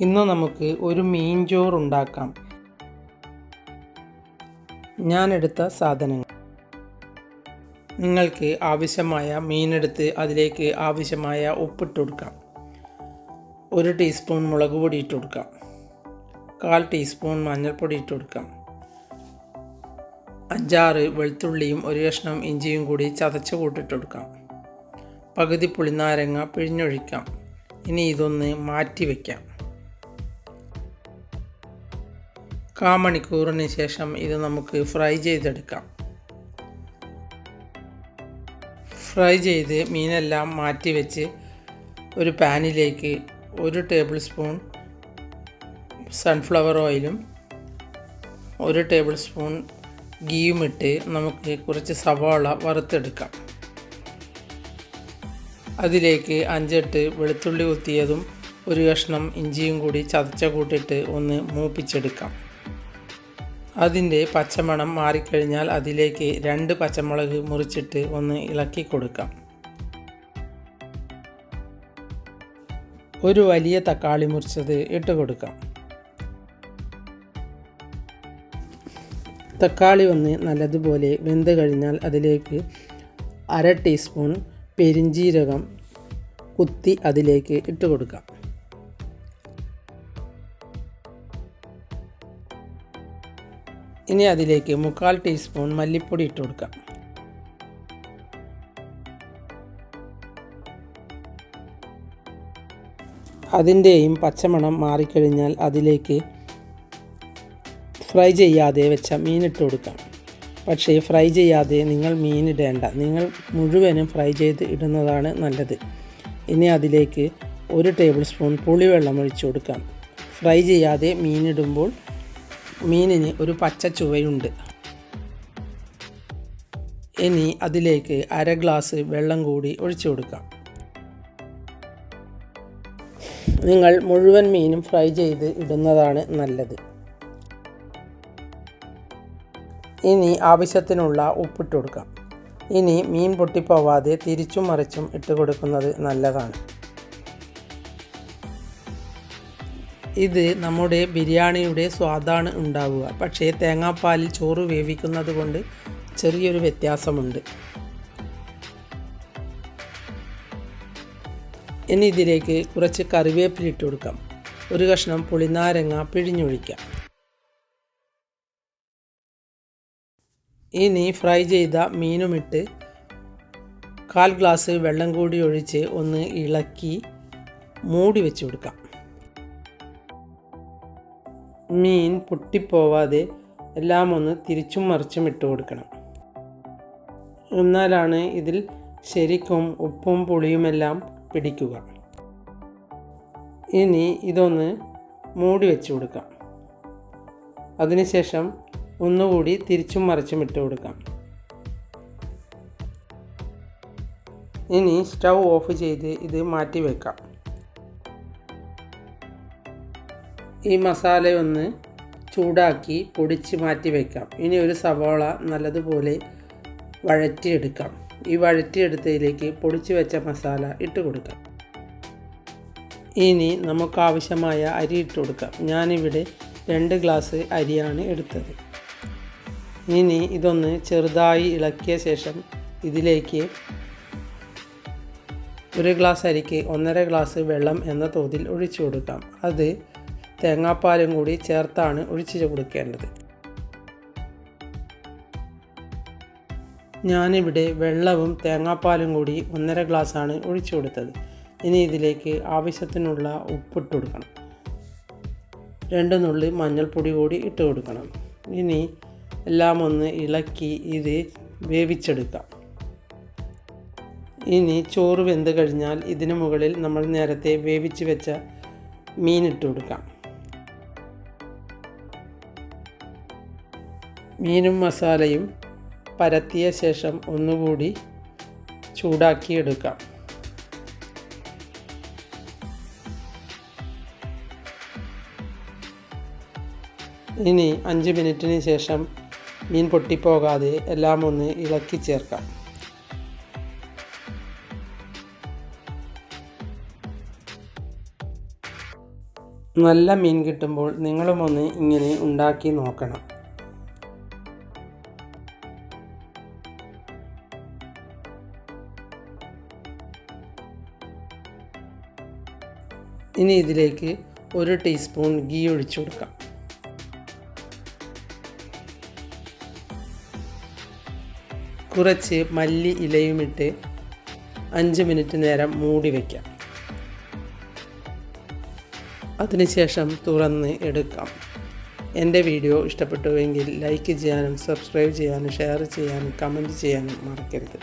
ഇന്ന് നമുക്ക് ഒരു മീൻ ചോറ് ഉണ്ടാക്കാം. ഞാനെടുത്ത സാധനങ്ങൾ. നിങ്ങൾക്ക് ആവശ്യമായ മീനെടുത്ത് അതിലേക്ക് ആവശ്യമായ ഉപ്പിട്ട് കൊടുക്കാം. ഒരു ടീസ്പൂൺ മുളക് പൊടി ഇട്ട് കൊടുക്കാം. കാൽ ടീസ്പൂൺ മഞ്ഞൾപ്പൊടി ഇട്ട് കൊടുക്കാം. അഞ്ചാറ് വെളുത്തുള്ളിയും ഒരു കഷ്ണം ഇഞ്ചിയും കൂടി ചതച്ച് കൂട്ടിട്ട് കൊടുക്കാം. പകുതി പുളിനാരങ്ങ പിഴിഞ്ഞൊഴിക്കാം. ഇനി ഇതൊന്ന് മാറ്റി വയ്ക്കാം കാമണിക്കൂറിന് ശേഷം ഇത് നമുക്ക് ഫ്രൈ ചെയ്തെടുക്കാം. ഫ്രൈ ചെയ്ത് മീനെല്ലാം മാറ്റി വെച്ച് ഒരു പാനിലേക്ക് ഒരു ടേബിൾ സ്പൂൺ സൺഫ്ലവർ ഓയിലും ഒരു ടേബിൾ സ്പൂൺ ഗീയും ഇട്ട് നമുക്ക് കുറച്ച് സവാള വറുത്തെടുക്കാം. അതിലേക്ക് അഞ്ചെട്ട് വെളുത്തുള്ളി കുത്തിയതും ഒരു കഷ്ണം ഇഞ്ചിയും കൂടി ചതച്ച കൂട്ടിട്ട് ഒന്ന് മൂപ്പിച്ചെടുക്കാം. അതിന്റെ പച്ചമണം മാറിക്കഴിഞ്ഞാൽ അതിലേക്ക് രണ്ട് പച്ചമുളക് മുറിച്ചിട്ട് ഒന്ന് ഇളക്കി കൊടുക്കാം. ഒരു വലിയ തക്കാളി മുറിച്ചത് ഇട്ട് കൊടുക്കാം. തക്കാളി ഒന്ന് നല്ലതുപോലെ വെന്ത് കഴിഞ്ഞാൽ അതിലേക്ക് അര ടീസ്പൂൺ പെരിഞ്ജീരകം കുത്തി അതിലേക്ക് ഇട്ട് കൊടുക്കാം. ഇനി അതിലേക്ക് മുക്കാൽ ടീസ്പൂൺ മല്ലിപ്പൊടി ഇട്ട് കൊടുക്കാം. അതിന്റെയും പച്ചമണം മാറിക്കഴിഞ്ഞാൽ അതിലേക്ക് ഫ്രൈ ചെയ്യാതെ വെച്ച മീനിട്ട് കൊടുക്കാം. പക്ഷേ ഫ്രൈ ചെയ്യാതെ നിങ്ങൾ മീൻ ഇടേണ്ട. നിങ്ങൾ മുഴുവനും ഫ്രൈ ചെയ്ത് ഇടുന്നതാണ് നല്ലത്. ഇനി അതിലേക്ക് ഒരു ടേബിൾ സ്പൂൺ പുളിവെള്ളം ഒഴിച്ചു കൊടുക്കാം. ഫ്രൈ ചെയ്യാതെ മീനിടുമ്പോൾ മീനിന് ഒരു പച്ച ചുവയുണ്ട്. ഇനി അതിലേക്ക് അര ഗ്ലാസ് വെള്ളം കൂടി ഒഴിച്ചു കൊടുക്കാം. നിങ്ങൾ മുഴുവൻ മീനും ഫ്രൈ ചെയ്ത് ഇടുന്നതാണ് നല്ലത്. ഇനി ആവശ്യത്തിനുള്ള ഉപ്പിട്ട് കൊടുക്കാം. ഇനി മീൻ പൊട്ടിപ്പോവാതെ തിരിച്ചും മറിച്ചും ഇട്ട് കൊടുക്കുന്നത് നല്ലതാണ്. ഇത് നമ്മുടെ ബിരിയാണിയുടെ സ്വാദാണ് ഉണ്ടാവുക. പക്ഷേ തേങ്ങാപ്പാലിൽ ചോറ് വേവിക്കുന്നത് കൊണ്ട് ചെറിയൊരു വ്യത്യാസമുണ്ട്. ഇനി ഇതിലേക്ക് കുറച്ച് കറിവേപ്പില ഇട്ട് കൊടുക്കാം. ഒരു കഷ്ണം പുളിനാരങ്ങ പിഴിഞ്ഞൊഴിക്കാം. ഇനി ഫ്രൈ ചെയ്ത മീനുമിട്ട് കാൽ ഗ്ലാസ് വെള്ളം കൂടി ഒഴിച്ച് ഒന്ന് ഇളക്കി മൂടി വെച്ച് കൊടുക്കാം. മീൻ പൊട്ടിപ്പോവാതെ എല്ലാം ഒന്ന് തിരിച്ചും മറിച്ചും ഇട്ട് കൊടുക്കണം. എന്നാലാണ് ഇതിൽ ശരിക്കും ഉപ്പും പുളിയുമെല്ലാം പിടിക്കുക. ഇനി ഇതൊന്ന് മൂടി വെച്ച് കൊടുക്കാം. അതിനുശേഷം ഒന്നുകൂടി തിരിച്ചും മറിച്ചും ഇട്ട് കൊടുക്കാം. ഇനി സ്റ്റൗ ഓഫ് ചെയ്ത് ഇത് മാറ്റി വെക്കാം. ഈ മസാലയൊന്ന് ചൂടാക്കി പൊടിച്ച് മാറ്റി വയ്ക്കാം ഇനി ഒരു സവാള നല്ലതുപോലെ വഴറ്റിയെടുക്കാം. ഈ വഴറ്റിയെടുത്തതിലേക്ക് പൊടിച്ച് വെച്ച മസാല ഇട്ട് കൊടുക്കാം. ഇനി നമുക്കാവശ്യമായ അരി ഇട്ട് കൊടുക്കാം. ഞാനിവിടെ രണ്ട് ഗ്ലാസ് അരിയാണ് എടുത്തത്. ഇനി ഇതൊന്ന് ചെറുതായി ഇളക്കിയ ശേഷം ഇതിലേക്ക് ഒരു ഗ്ലാസ് അരിക്ക് ഒന്നര ഗ്ലാസ് വെള്ളം എന്ന തോതിൽ ഒഴിച്ചു കൊടുക്കാം. അത് തേങ്ങാപ്പാലും കൂടി ചേർത്താണ് ഒഴിച്ചു കൊടുക്കേണ്ടത്. ഞാനിവിടെ വെള്ളവും തേങ്ങാപ്പാലും കൂടി ഒന്നര ഗ്ലാസ്സാണ് ഒഴിച്ചു കൊടുത്തത്. ഇനി ഇതിലേക്ക് ആവശ്യത്തിനുള്ള ഉപ്പിട്ട് കൊടുക്കണം. രണ്ട് നുള്ളി മഞ്ഞൾപ്പൊടി കൂടി ഇട്ട് കൊടുക്കണം. ഇനി എല്ലാം ഒന്ന് ഇളക്കി ഇത് വേവിച്ചെടുക്കാം. ഇനി ചോറ് വെന്ത് കഴിഞ്ഞാൽ ഇതിന് മുകളിൽ നമ്മൾ നേരത്തെ വേവിച്ച് വെച്ച മീൻ ഇട്ട് കൊടുക്കാം. മീനും മസാലയും പരത്തിയ ശേഷം ഒന്നുകൂടി ചൂടാക്കിയെടുക്കാം. ഇനി അഞ്ച് മിനിറ്റിന് ശേഷം മീൻ പൊട്ടിപ്പോകാതെ എല്ലാം ഒന്ന് ഇളക്കി ചേർക്കാം. നല്ല മീൻ കിട്ടുമ്പോൾ നിങ്ങളുമൊന്ന് ഇങ്ങനെ ഉണ്ടാക്കി നോക്കണം. ഇനി ഇതിലേക്ക് ഒരു ടീസ്പൂൺ ഗീ ഒഴിച്ചു കൊടുക്കാം. കുറച്ച് മല്ലി ഇലയുമിട്ട് അഞ്ച് മിനിറ്റ് നേരം മൂടി വയ്ക്കാം അതിനുശേഷം തുറന്ന് എടുക്കാം. എന്റെ വീഡിയോ ഇഷ്ടപ്പെട്ടുവെങ്കിൽ ലൈക്ക് ചെയ്യാനും സബ്സ്ക്രൈബ് ചെയ്യാനും ഷെയർ ചെയ്യാനും കമന്റ് ചെയ്യാനും മറക്കരുത്.